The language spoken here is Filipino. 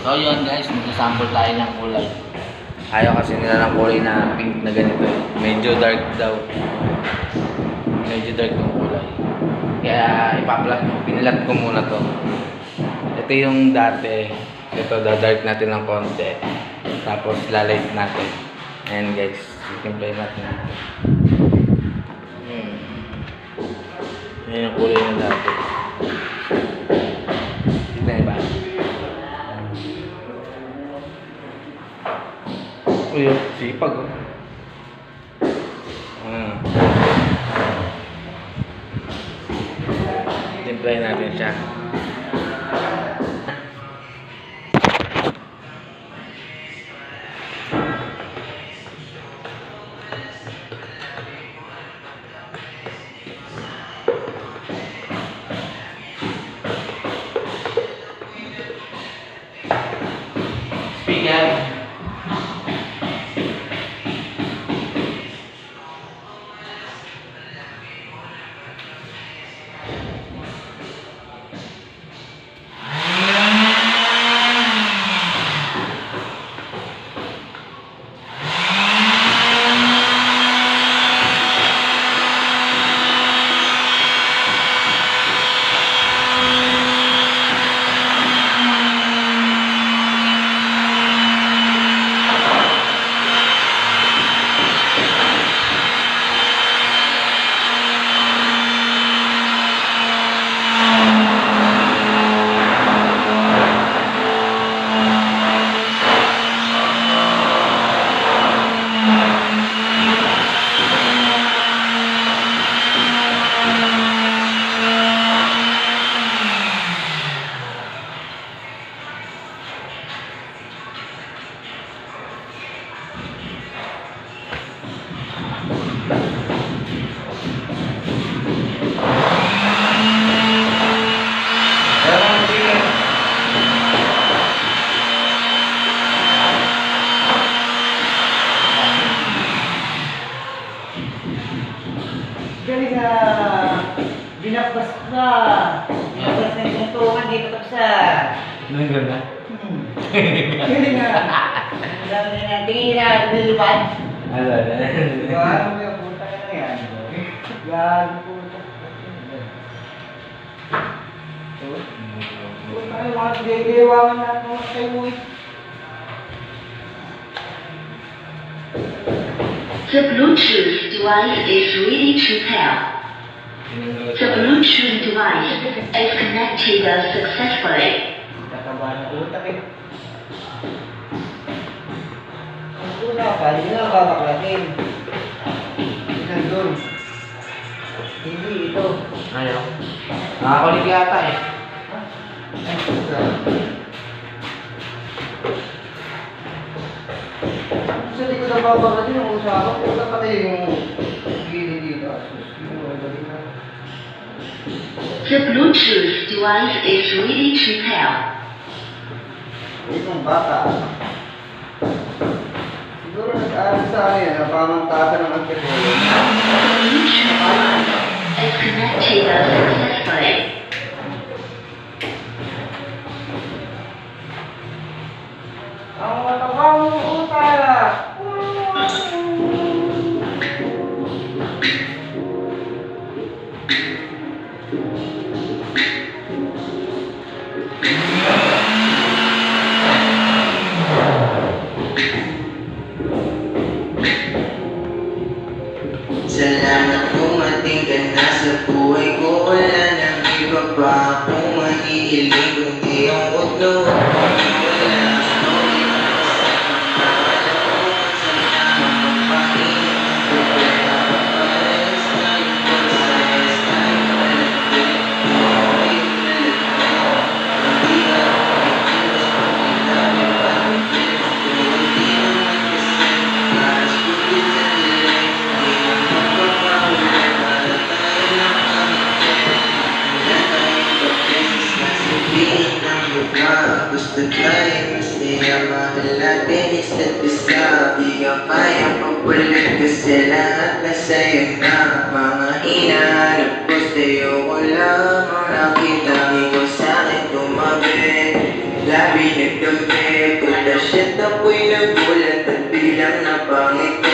So yun guys, mag-sample tayo ng kulay. Ayaw kasi nila ng kulay na pink na ganito. Medyo dark daw. Medyo dark yung kulay. Kaya ipaplat mo. Pinilat ko muna to. Ito yung dati. Ito, dadark natin ng konti. Tapos lalight natin. Ayan guys, simplay natin dito. Hmm. Ayan yung kulay na dati. Uy, sipag oh. Simplay natin siya. Binakbas na. Binakbas na yung tuntungan dito sa. Ano yung ganda? Hmm. Galing na. Sabi na tingin na lilipad. Ano, ano? Mo yung puta ka na yan? Gaano puta. Puta ka yung mga gagawang na mga kayo mo. The Bluetooth device is ready to pair. The Bluetooth device is connected successfully. Tataba ng utak eh. Ang una pa, hindi na babaklasin. Ilan doon? Ayaw. Nakakulit yata eh. Ay. Sa likod ng babaklasin, ang usapan, puta pati yung gilid dito. Asus, yung mga galing na. The Bluetooth device is ready to pair. Itong bata. Siguro nag-aaral sa ano yan, napamantasan ng antipolo. The Bluetooth device is connected successfully. Salamat dumating ka na sa buhay ko Wala nang iba pa akong mahihiling Kundi ang utlo Gusto tayo masaya Mahal natin isa't isa Di ka kayang pagbalik Kasi lahat na sa'yo na Mga hinahanap ko sa'yo Ko lamang nakita Ikaw sa'kin tumabi labi nagkape Put the shit ako'y nagulat at biglang napangiti